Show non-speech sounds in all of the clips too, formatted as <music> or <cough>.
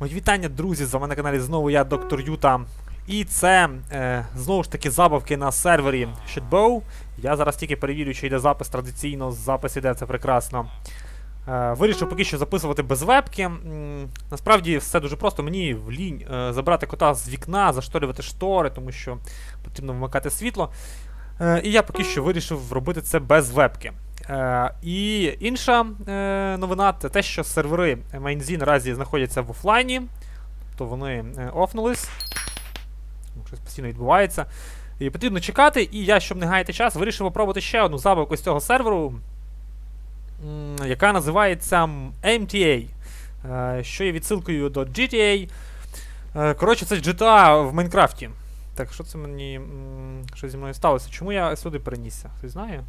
Мої вітання, друзі! З вами на каналі знову я, доктор Юта. І це е, знову ж таки забавки на сервері Shitbow. Я зараз тільки перевірю, чи йде запис традиційно. Запис іде, це прекрасно. Е, вирішив поки що записувати без вебки. М, насправді все дуже просто. Мені лінь е, забрати кота з вікна, зашторювати штори, тому що потрібно вмикати світло. Е, і я поки що вирішив робити це без вебки. Е, і інша е, новина це те, що сервери MainZ наразі знаходяться в офлайні, тобто вони е, офнулись. Ну, Щось постійно відбувається. І потрібно чекати, і я, щоб не гаяти час, вирішив попробувати ще одну забавку з цього серверу, яка називається MTA, що є відсилкою до GTA. Коротше, це GTA в Майнкрафті. Так, що це мені. Що зі мною сталося? Чому я сюди перенісся? Хтось знає?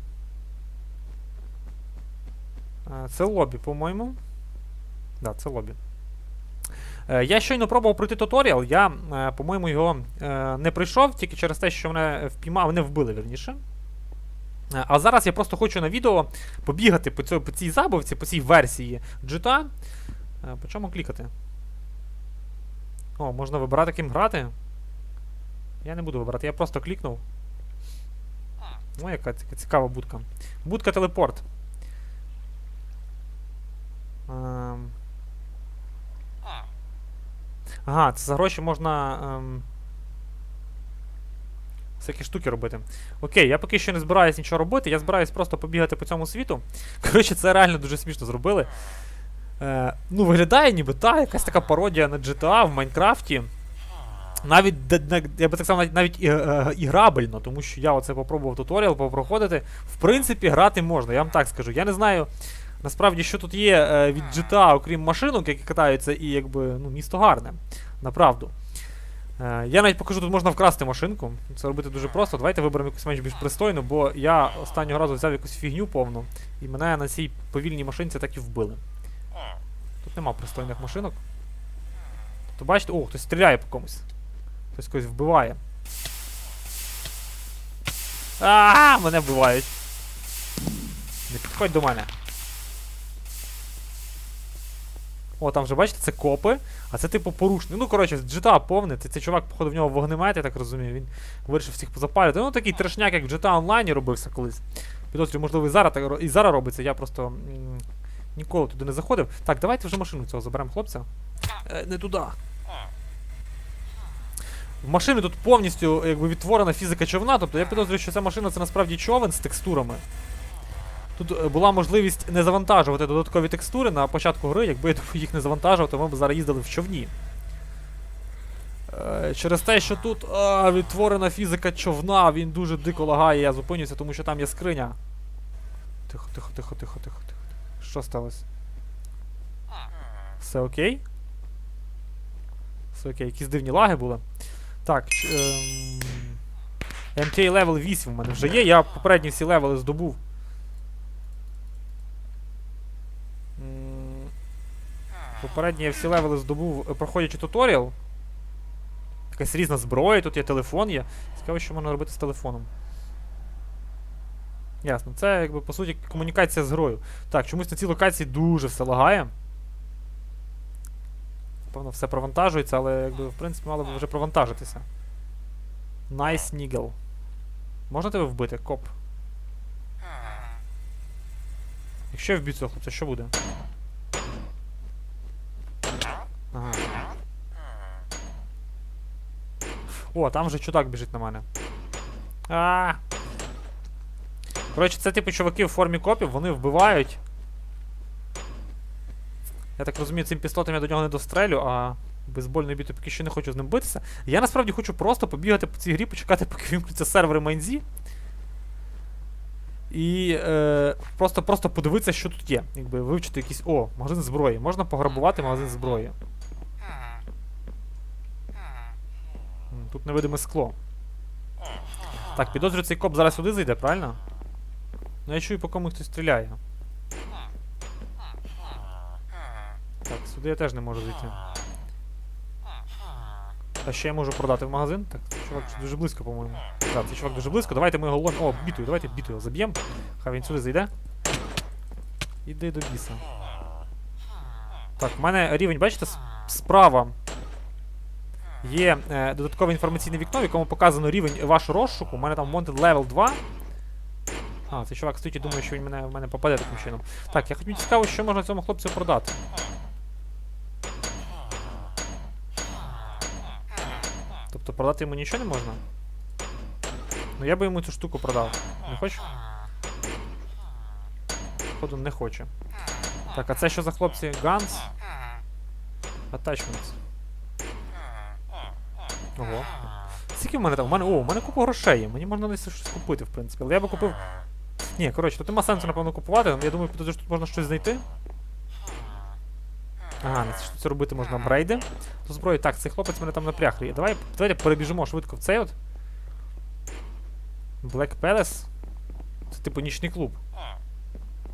Це лобі, по-моєму. Да, це лобі. Е, Я щойно пробував пройти туторіал, я, е, по-моєму, його е, не пройшов, тільки через те, що мене впіймав, мене вбили, верніше. А зараз я просто хочу на відео побігати по, цьому, по цій забавці, по цій версії. Е, По чому клікати? О, можна вибирати ким грати. Я не буду вибирати, я просто клікнув. Ну, яка цікава будка. Будка телепорт. Ем. Ага, це за гроші можна. Ем... Всякі штуки робити. Окей, я поки що не збираюсь нічого робити, я збираюсь просто побігати по цьому світу. <laughs> Коротше, це реально дуже смішно зробили. Е, ну, виглядає ніби та, якась така пародія на GTA в Майнкрафті. Навіть, я би так сказав, навіть, і, е, іграбельно, тому що я оце попробував туторіал попроходити. В принципі, грати можна, я вам так скажу. Я не знаю, насправді, що тут є е, від GTA, окрім машинок, які катаються, і якби ну, місто гарне. Направду. Е, я навіть покажу, тут можна вкрасти машинку. Це робити дуже просто. Давайте виберемо якусь менш більш пристойну, бо я останнього разу взяв якусь фігню повну, і мене на цій повільній машинці так і вбили. Тут нема пристойних машинок. То бачите, о, хтось стріляє по комусь. Хтось когось вбиває. А, мене вбивають. Не підходь до мене. О, там вже бачите, це копи, а це типу порушник. Ну, коротше, GTA повне. Цей, цей чувак, походу, в нього вогнемет, я так розумію. Він вирішив всіх позапалювати. Ну, такий трешняк, як в GTA Online робився колись. Підозрюю, можливо, і зараз, так і зараз робиться. Я просто ніколи туди не заходив. Так, давайте вже машину цього заберемо хлопця. Е, не туди. В машини тут повністю якби, відтворена фізика човна, тобто я підозрюю, що ця машина це насправді човен з текстурами. Тут е, була можливість не завантажувати додаткові текстури на початку гри, якби їх не завантажував, то ми б зараз їздили в човні. Е, Через те, що тут а, відтворена фізика човна, він дуже дико лагає, я зупинюся, тому що там є скриня. Тихо, тихо, тихо, тихо, тихо, тихо. Що сталося? Все окей? Все окей, якісь дивні лаги були. Так, ем... MTA левел 8 в мене вже є, я попередні всі левели здобув. М, Попередні я всі левели здобув, е, проходячи туторіал. Якась різна зброя, тут є телефон є. Цікаво, що можна робити з телефоном. Ясно, це якби по суті комунікація з грою. Так, чомусь на цій локації дуже все лагає. Певно, все провантажується, але якби в принципі мало б вже провантажитися. Найс Нігел. Можна тебе вбити, коп? Якщо я вб'ю цього хлопця, що буде? Ага. О, там вже чудак біжить на мене. А. Коротше, це типу чуваки в формі копів, вони вбивають. Я так розумію, цим пістолетом я до нього не дострелю, а бейсбольною бітою поки що не хочу з ним битися. Я насправді хочу просто побігати по цій грі, почекати, поки вимкнуться сервери Майнзі. І е, просто, просто подивитися, що тут є. Якби вивчити якийсь. О, магазин зброї. Можна пограбувати магазин зброї. М, Тут невидиме скло. Так, підозрюю, цей коп зараз сюди зайде, правильно? Ну я чую, по кому хтось стріляє. Так, сюди я теж не можу зайти. А ще я можу продати в магазин? Так, цей чувак дуже близько, по-моєму. Так, цей чувак дуже близько. Давайте ми його лом. О, бітою, давайте бітою його заб'ємо. Хай він сюди зайде. Іди до біса. Так, в мене рівень, бачите, справа є е, додаткове інформаційне вікно, в якому показано рівень вашого розшуку. У мене там Wanted Level 2. А, цей чувак стоїть і думає, що він мене, в мене попаде таким чином. Так, я хотів цікаво, що можна цьому хлопцю продати. Тобто продати йому нічого не можна? Ну я би йому цю штуку продав. Не хочеш? Походу не хоче. Так, а це що за хлопці? Guns? Attachments. Ого. Скільки в мене там? У мене, о, у мене купа грошей є. Мені можна десь щось купити, в принципі. Але я би купив. Ні, коротше, тут нема сенсу, напевно, купувати. Я думаю, тут, тут можна щось знайти. Ага, що це робити можна апгрейди. До зброї. Так, цей хлопець мене там напряг. Давай, давайте перебіжимо швидко в цей от. Black Palace. Це типу нічний клуб.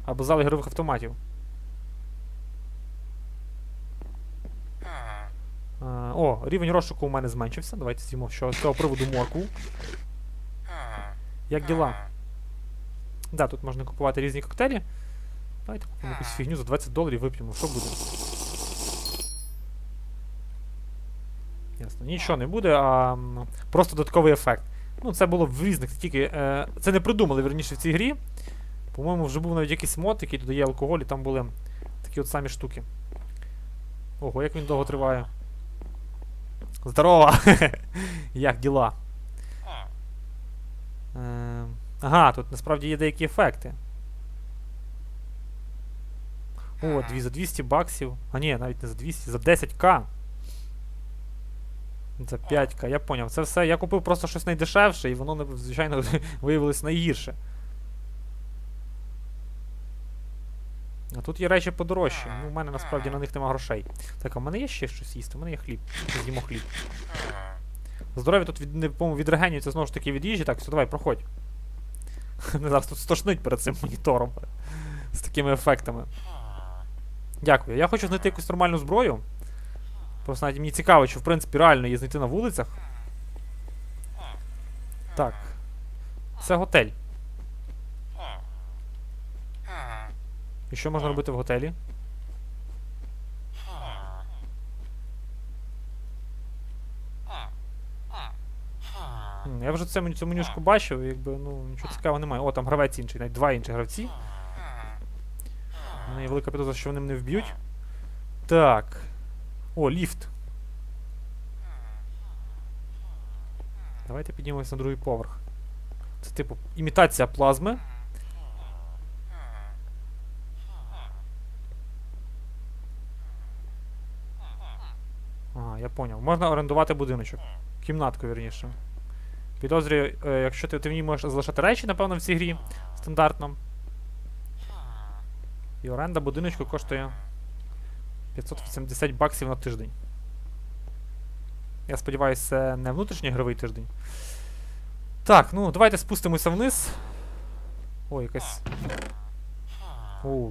Або зал ігрових автоматів. А, о, рівень розшуку у мене зменшився. Давайте з'їмо що з цього приводу моркву. Як діла? Да, тут можна купувати різні коктейлі. Давайте купимо якусь фігню за 20 доларів вип'ємо. Що буде? Ясно. Нічого не буде, а просто додатковий ефект. Ну, це було в різних тільки. Е, це не придумали верніше в цій грі. По-моєму, вже був навіть якийсь мод, який додає алкоголь, і там були такі от самі штуки. Ого, як він довго триває. Здорово! <laughs> Як діла? Е, ага, тут насправді є деякі ефекти. О, дві за 200 баксів. А ні, навіть не за 200, за 10к. За 5к, я поняв. Це все. Я купив просто щось найдешевше, і воно, звичайно, <laughs> виявилось найгірше. А тут є речі подорожчі. Ну, у мене насправді на них нема грошей. Так, а в мене є ще щось їсти, у мене є хліб. З'їмо хліб. Здоров'я тут від, відрегенюється знову ж таки від їжі. Так, все, давай, проходь. <laughs> Зараз тут стошнить перед цим монітором. З такими ефектами. Дякую. Я хочу знайти якусь нормальну зброю. Просто навіть мені цікаво, чи в принципі реально її знайти на вулицях. Так. Це готель. І що можна робити в готелі? Я вже це, цю менюшку бачив, якби, ну, нічого цікавого немає. О, там гравець інший, навіть два інші гравці. У мене є велика підозра, що вони мене вб'ють. Так. О, ліфт. Давайте піднімемося на другий поверх. Це типу імітація плазми. Я поняв. Можна орендувати будиночок. Кімнатку, вірніше. Підозрюю, е, якщо ти, ти в ній можеш залишати речі, напевно, в цій грі стандартно. І оренда будиночку коштує 580 баксів на тиждень. Я сподіваюся, це не внутрішній ігровий тиждень. Так, ну давайте спустимося вниз. О, якась. О.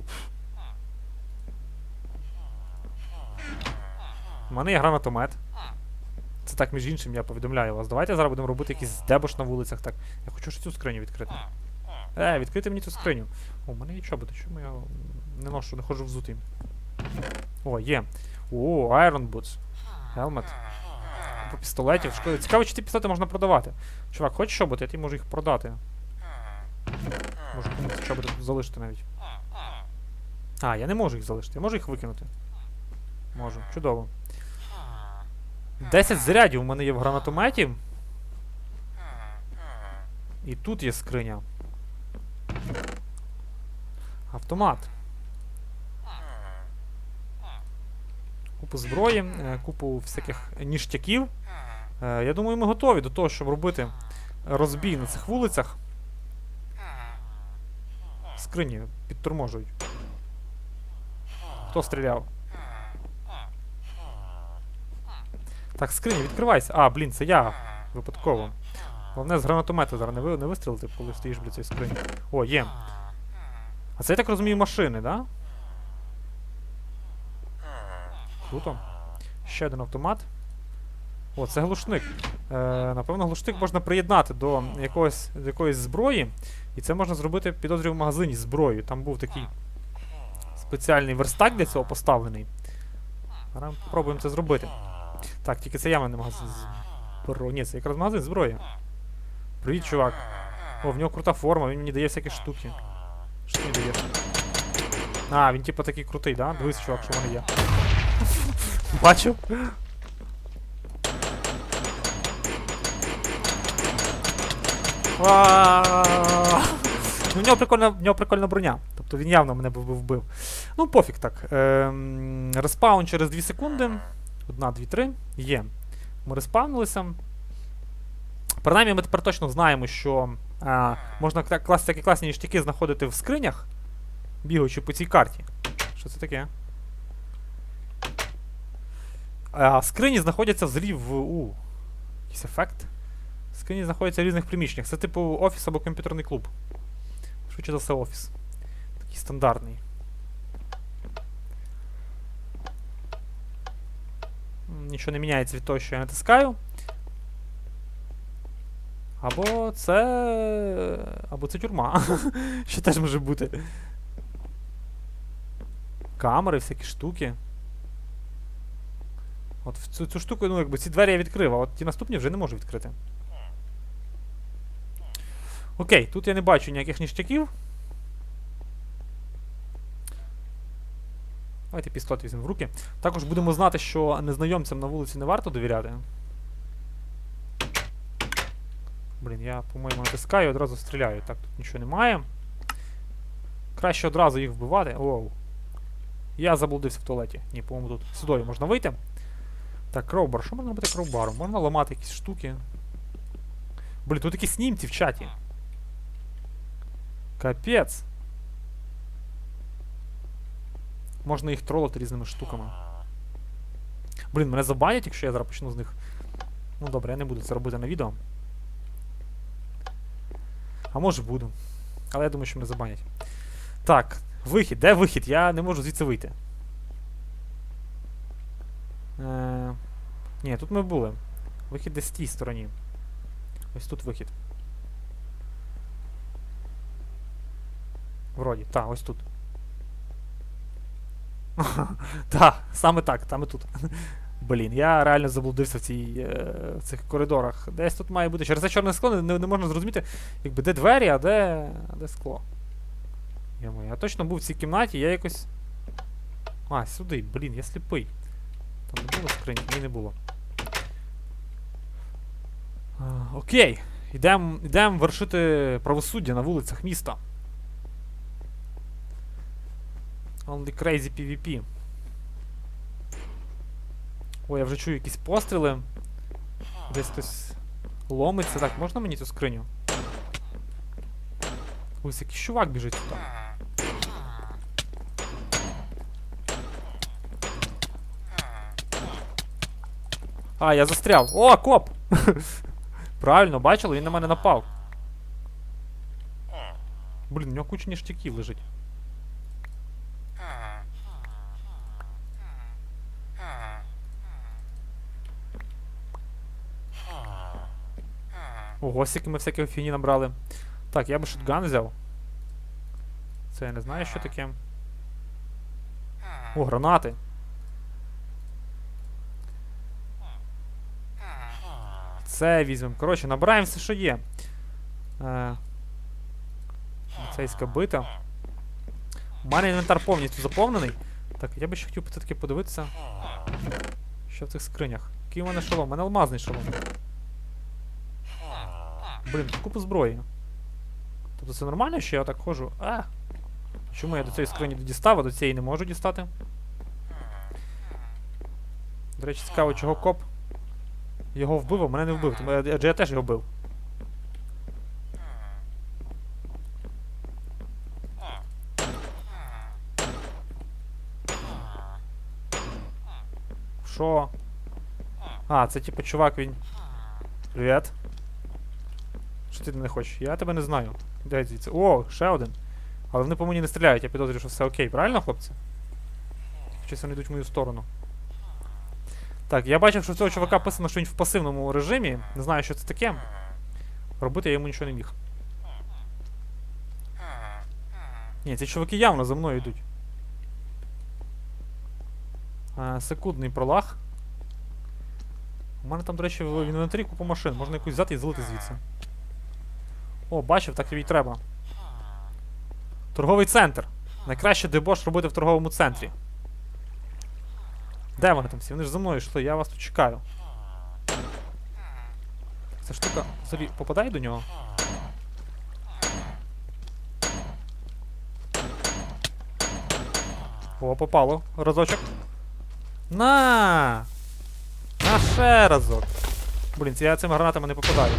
У мене є гранатомет. Це так, між іншим, я повідомляю вас. Давайте зараз будемо робити якийсь дебош на вулицях. Так. Я хочу ж цю скриню відкрити. Е, відкрити мені цю скриню. О, у мене є чоботи, чому я не ношу, не ходжу взутий. О, є. О, Iron Boots. Helmet. Купа пістолетів. Шкода. Цікаво, чи ті пістолети можна продавати. Чувак, хочеш чоботи, я тобі можу їх продати. Можу комусь чоботи залишити навіть. А, я не можу їх залишити, я можу їх викинути. Можу. Чудово. 10 зарядів у мене є в гранатометі. І тут є скриня. Автомат. Купу зброї, е, купу всяких ніштяків. Е, Я думаю, ми готові до того, щоб робити розбій на цих вулицях. Скрині підторможують. Хто стріляв? Так, скриня, відкривайся. А, блін, це я. Випадково. Головне з гранатомета зараз не, ви, не вистрілити, коли стоїш біля цієї скрині. О, є. А це, я так розумію, машини, да? Круто. Ще один автомат. О, це глушник. Е, напевно, глушник можна приєднати до якогось, до якоїсь зброї. І це можна зробити, підозрюю, в магазині з зброєю. Там був такий спеціальний верстак для цього поставлений. Зараз спробуємо це зробити. Так, тільки це явно не магазин зброї. Ні, це якраз магазин зброї. Привіт, чувак. О, в нього крута форма, він мені дає всякі штуки. Що мені даєш? А, він типа такий крутий, да? Дивись, чувак, що в мене є. <laughs> Бачив? Ва! Ну, нього прикольна, в нього прикольна броня. Тобто він явно мене вбив. Ну, пофіг так. Ем, респаун через 2 секунди. Одна, дві, три. Є. Ми респавнилися. Принаймні, ми тепер точно знаємо, що а, можна кла- клас, такі класні ніштяки знаходити в скринях, бігаючи по цій карті. Що це таке? А, скрині знаходяться взагалі в. У. Якийсь ефект. Скрині знаходяться в різних приміщеннях. Це типу офіс або комп'ютерний клуб. Швидше за все офіс. Такий стандартний. Нічого не міняється від того, що я натискаю. Або це. Або це тюрма. <laughs> Що теж може бути. Камери, всякі штуки. От в цю, цю штуку, ну якби ці двері я відкрив, а от ті наступні вже не можу відкрити. Окей, тут я не бачу ніяких ніштяків. Давайте пістолет візьмемо в руки. Також будемо знати, що незнайомцям на вулиці не варто довіряти. Блін, я, по-моєму, натискаю і одразу стріляю. Так, тут нічого немає. Краще одразу їх вбивати. Оу. Я заблудився в туалеті. Ні, по-моєму, тут сюди можна вийти. Так, кроубар. Що можна робити кроубаром? Можна ламати якісь штуки. Блін, тут якісь німці в чаті. Капець. Можна їх тролити різними штуками. Блін, мене забанять, якщо я зараз почну з них. Ну добре, я не буду це робити на відео. А може буду. Але я думаю, що мене забанять. Так, вихід. Де вихід? Я не можу звідси вийти. Е... Ні, тут ми були. Вихід десь в тій стороні. Ось тут вихід. Вроді, так, ось тут. <laughs> Так, саме так, саме тут. Блін, я реально заблудився в, цій, е, в цих коридорах. Десь тут має бути. Через це чорне скло не, не можна зрозуміти, якби де двері, а де, а де скло. Йому, я точно був в цій кімнаті, я якось. А, сюди, блін, я сліпий. Там не було скрині? Ні, не було. А, окей. Йдемо йдем вершити правосуддя на вулицях міста. Only crazy PvP. Ой, я вже чую якісь постріли. Десь хтось ломиться. Так, можна мені цю скриню? Ось якийсь чувак біжить сюди. А, я застряв. О, коп! <laughs> Правильно, бачили, він на мене напав. Блін, у нього куча ніштяків лежить. Ого, скільки ми всяких фіні набрали. Так, я би шотган взяв. Це я не знаю, що таке. О, гранати. Це візьмемо. Коротше, набираємо все, що є. Е, Цейська бита. У мене інвентар повністю заповнений. Так, я би ще хотів все-таки подивитися. Що в цих скринях? Який у мене шолом? У мене алмазний шолом. Блін, купу зброї. Тобто це нормально, що я так ходжу? А! Чому я до цієї скрині дістав, а до цієї не можу дістати? До речі, цікаво, чого коп його вбив, а мене не вбив, тому адже я теж його бив. Що? А, це типу чувак, він. Привіт. Ти не хочеш? Я тебе не знаю. Дай звідси. О, ще один. Але вони по мені не стріляють, я підозрюю, що все окей, правильно, хлопці? Щось вони йдуть в мою сторону. Так, я бачив, що в цього чувака писано, що він в пасивному режимі. Не знаю, що це таке. Робити я йому нічого не міг. Ні, ці чуваки явно за мною йдуть. Е, секундний пролаг. У мене там, до речі, в інвентарі купа машин. Можна якусь взяти і злити звідси. О, бачив, так тобі й треба. Торговий центр. Найкраще дебош робити в торговому центрі. Де вони там всі? Вони ж за мною йшли, я вас тут чекаю. Ця штука взагалі попадає до нього? О, попало. Разочок. На! На ще разок. Блін, я цими гранатами не попадаю.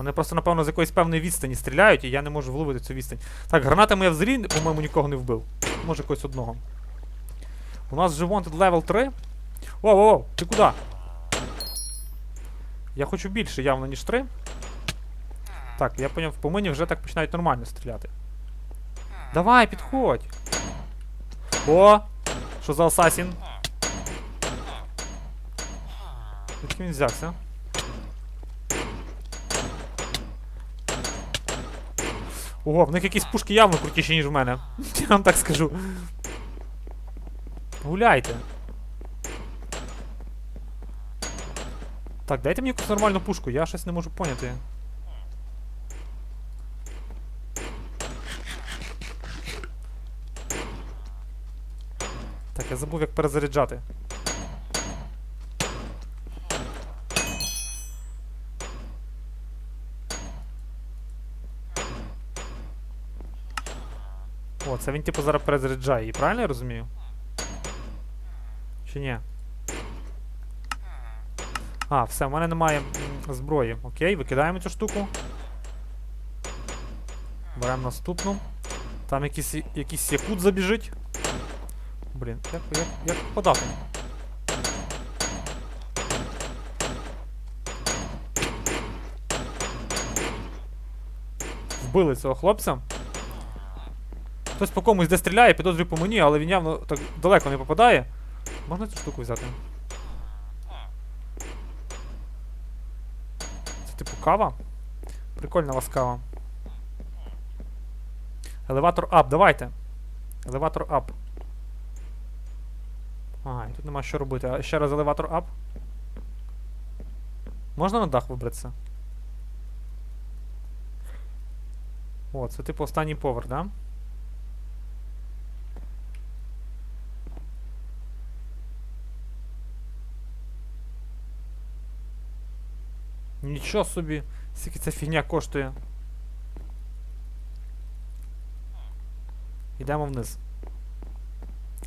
Вони просто, напевно, з якоїсь певної відстані стріляють, і я не можу вловити цю відстань. Так, гранатами я взагалі, по-моєму, нікого не вбив. Може когось одного. У нас вже wanted level 3. О, о, о, ти куди? Я хочу більше явно, ніж 3. Так, я поняв, по мені вже так починають нормально стріляти. Давай, підходь. О! Що за асасін? Звідки він взявся? Ого, в них якісь пушки явно крутіші, ніж в мене. Я вам так скажу. Гуляйте. Так, дайте мені якусь нормальну пушку, я щось не можу поняти. Так, я забув, як перезаряджати. Це він типу зараз перезаряджає її, правильно я розумію? Чи ні? А, все, в мене немає зброї. Окей, викидаємо цю штуку. Беремо наступну. Там якийсь, якийсь якут забіжить. Блін, як, як, як подати? Вбили цього хлопця. Хтось по комусь де стріляє, підозрює по мені, але він явно так далеко не попадає. Можна цю штуку взяти? Це типу кава? Прикольна вас кава. Елеватор ап, давайте. Елеватор ап. Ага, і тут нема що робити. А ще раз елеватор ап. Можна на дах вибратися? О, це типу останній поверх, да? Нічого собі, скільки ця фігня коштує. Йдемо вниз.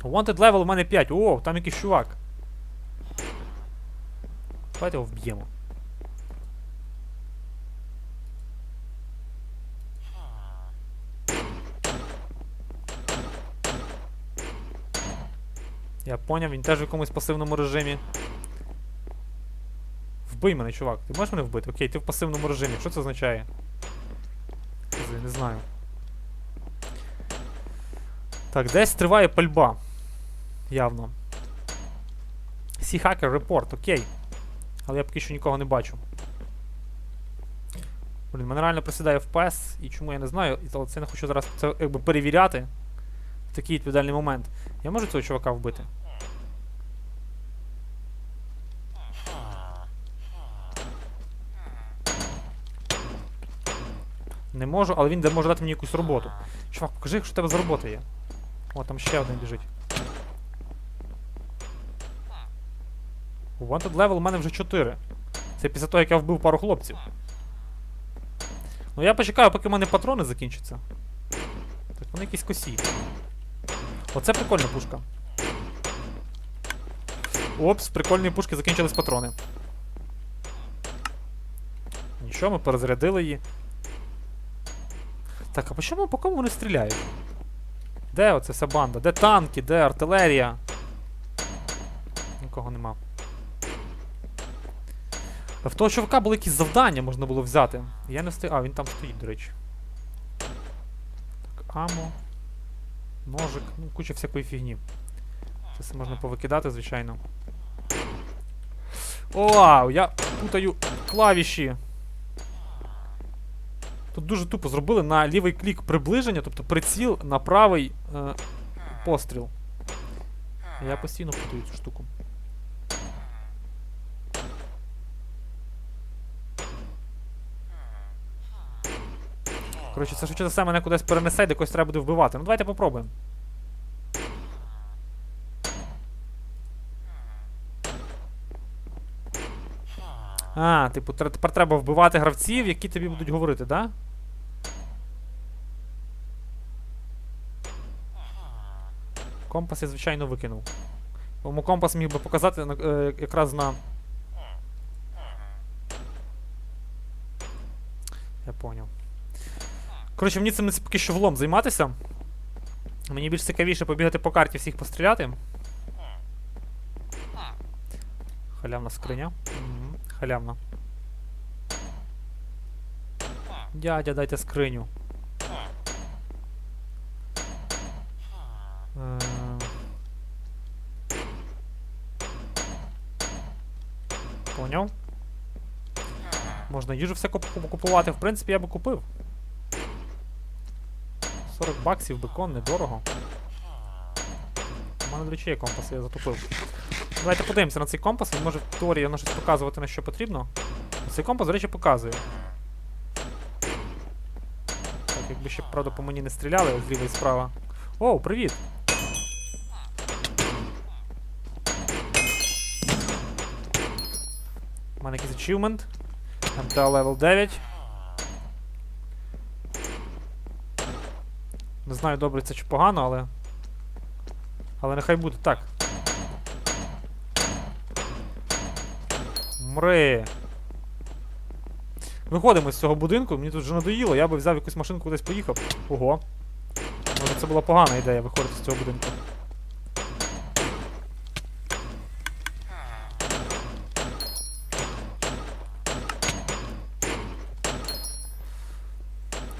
Wanted level у мене 5. О, там якийсь чувак. Давайте його вб'ємо. Я поняв, він теж в якомусь пасивному режимі. Вбий мене, чувак. Ти можеш мене вбити? Окей, ти в пасивному режимі. Що це означає? Не знаю. Так, десь триває пальба. Явно. Сі хакер репорт, окей. Але я поки що нікого не бачу. Блін, мене реально присідає FPS, і чому я не знаю, але це не хочу зараз це якби перевіряти в такий відповідальний момент. Я можу цього чувака вбити? Не можу, але він може дати мені якусь роботу. Чувак, покажи, якщо в тебе за робота є. О, там ще один біжить. Wanted level у мене вже 4. Це після того, як я вбив пару хлопців. Ну я почекаю, поки в мене патрони закінчаться. Так, вони якісь косі. Оце прикольна пушка. Опс, прикольної пушки закінчились патрони. Нічого, ми перезарядили її. Так, а по чому по кому вони стріляють? Де оця вся банда? Де танки, де артилерія? Нікого нема. В того чувака були якісь завдання, можна було взяти. Я не встиг. А, він там стоїть, до речі. Так, амо. Ножик, ну, куча всякої фігні. Це все можна повикидати, звичайно. Вау, я путаю клавіші. Тут дуже тупо зробили на лівий клік приближення, тобто приціл на правий е, постріл. Я постійно путаю цю штуку. Коротше, це швидше за все мене кудись перенесе, де когось треба буде вбивати. Ну давайте попробуємо. А, типу, тепер треба вбивати гравців, які тобі будуть говорити, да? Компас я, звичайно, викинув. Тому компас міг би показати е, якраз на. Я поняв. Коротше, мені цим поки що влом займатися. Мені більш цікавіше побігати по карті всіх постріляти. Халявна скриня. Мгм, Халявна. Дядя, дайте скриню. Е, Поняв. Можна їжу все купувати. В принципі, я би купив. 40 баксів, бекон, недорого. У мене, до речі, є компас, я затупив. Давайте подивимося на цей компас, він може в теорії воно щось показувати на що потрібно. Цей компас, до речі, показує. Так, якби ще, правда, по мені не стріляли зліва і справа. О, привіт! Мене якийсь achievement. МТА level 9. Не знаю, добре це чи погано, але. Але нехай буде так. Мри. Виходимо з цього будинку, мені тут вже надоїло, я би взяв якусь машинку кудись поїхав. Ого. Може це була погана ідея виходити з цього будинку.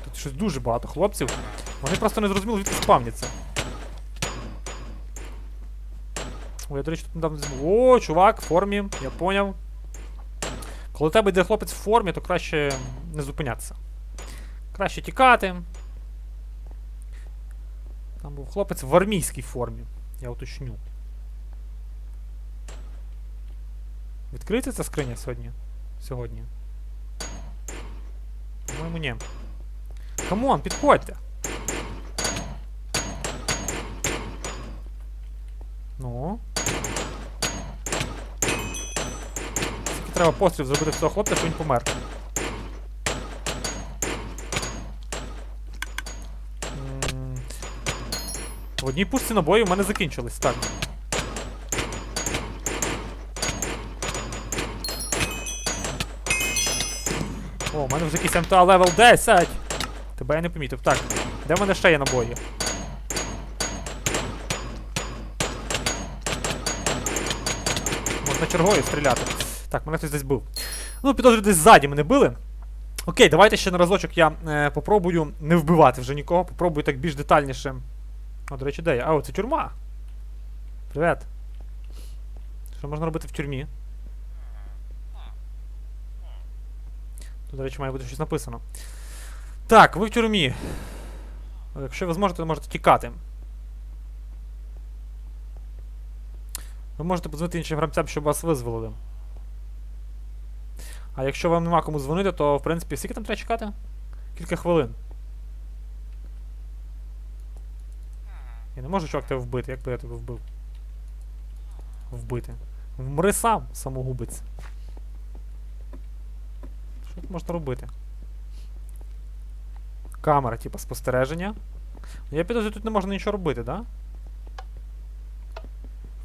Тут щось дуже багато хлопців. Вони просто не зрозуміли, звідки спавняться. Ой, я, до речі, тут недавно забув. О, чувак, в формі, я поняв. Коли у тебе йде хлопець в формі, то краще не зупинятися. Краще тікати. Там був хлопець в армійській формі. Я уточню. Відкриється ця скриня сьогодні? Сьогодні. По-моєму, ні. Камон, підходьте. Ну. Скільки треба пострілів зробити в цього хлопця, щоб він помер. В одній пушці набої у мене закінчились, так. О, у мене вже якийсь МТА левел 10. Тебе я не помітив. Так, де в мене ще є набої? Можна чергою стріляти. Так, мене хтось десь бив. Ну, підозрюю, десь ззаді мене били. Окей, давайте ще на разочок я е, попробую не вбивати вже нікого. Попробую так більш детальніше. О, до речі, де я? А, це тюрма. Привет. Що можна робити в тюрмі? Тут, до речі, має бути щось написано. Так, ви в тюрмі. Якщо ви зможете, то можете тікати. Ви можете подзвонити іншим гравцям, щоб вас визволили. А якщо вам нема кому дзвонити, то в принципі скільки там треба чекати? Кілька хвилин. Я не можу чувак тебе вбити, як би я тебе вбив? Вбити. Вмри сам, самогубець. Що тут можна робити? Камера, типа спостереження. Я підозрюю, тут не можна нічого робити, да?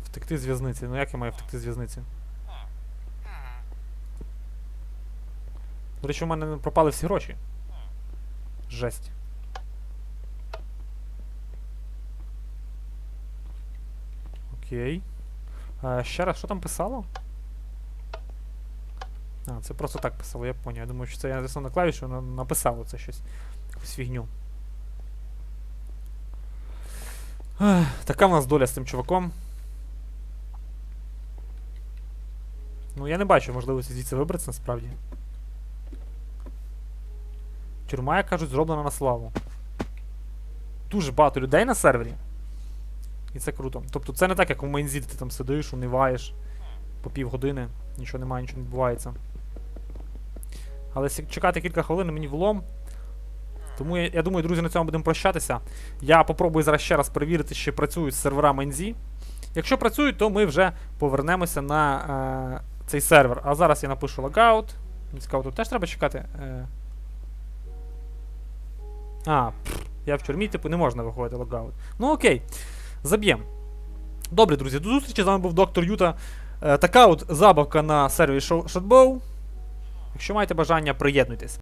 Втекти з в'язниці. Ну як я маю втекти з в'язниці? До речі, у мене пропали всі гроші. Жесть. Окей. А, ще раз, що там писало? А, це просто так писало, я поняв. Я думаю, що це я натиснув на клавішу, написало це щось. Якусь фігню. Така в нас доля з цим чуваком. Ну, я не бачу можливості звідси вибратися насправді. Тюрма, як кажуть, зроблена на славу. Дуже багато людей на сервері. І це круто. Тобто це не так, як у Майнзі, ти там сидиш, униваєш по півгодини, нічого немає, нічого не відбувається. Але чекати кілька хвилин мені влом. Тому я, я думаю, друзі, на цьому будемо прощатися. Я попробую зараз ще раз перевірити, чи працюють сервера Майнзі. Якщо працюють, то ми вже повернемося на е, цей сервер. А зараз я напишу логаут. Цікаво, тут теж треба чекати. Е. А, я в тюрмі, типу, не можна виходити логаут. Ну окей, заб'ємо. Добре, друзі, до зустрічі. З вами був доктор Юта. Е, така от забавка на сервері Shotbow. Якщо маєте бажання, приєднуйтесь.